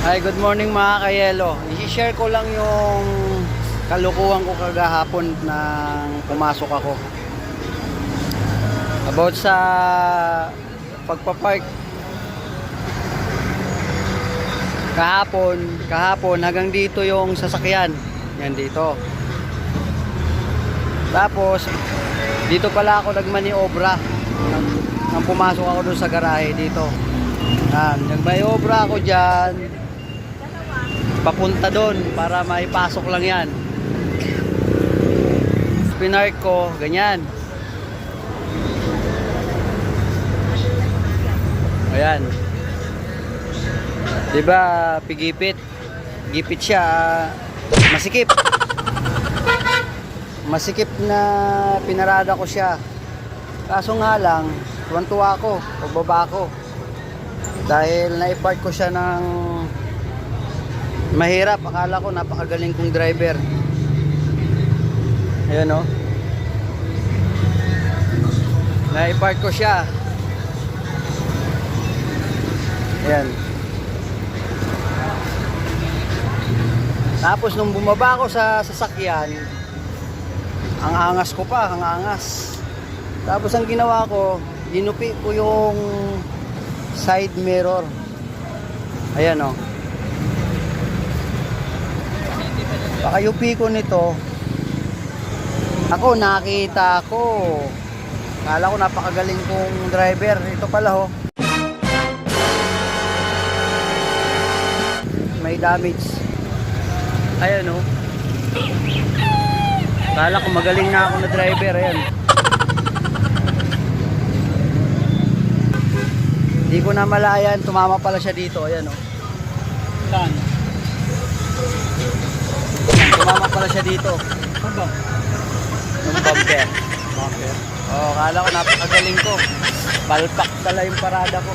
Hi, good morning mga kayelo. I-share ko lang yung kalukuhan ko kagahapon nang pumasok ako. About sa pagpapark kahapon, kahapon hanggang dito yung sasakyan. Yan dito. Tapos dito pala ako nagmaniobra nang, nang pumasok ako doon sa garahe dito. Yan, nagmaniobra ako diyan papunta doon para maipasok lang yan. Pinark ko, ganyan. Ayan. 'Di ba, pigipit. Gipit siya, masikip. Masikip na pinarada ko siya. Kaso nga lang, tuwan-tuwa ako, pagbaba ko. Dahil naipark ko siya ng mahirap. Akala ko napakagaling kong driver. Ayan o. Naipark ko siya. Ayan. Tapos nung bumaba ako sa sasakyan, ang angas ko pa, ang angas. Tapos ang ginawa ko, dinupi ko yung side mirror. Ayan o. Pakayupi ko nito. Ako, nakita ko. Kala ko napakagaling kong driver. Ito pala ho. May damage. Ayan ho. Kala ko magaling na ako na driver. Ayan. Hindi ko na malayan. Tumama pala siya dito. Ayan ho. Saan? Tumama pala siya dito. Ano? Yung bumper. Bakit? Oh, kala ko napakagaling ko. Palpak tala yung parada ko.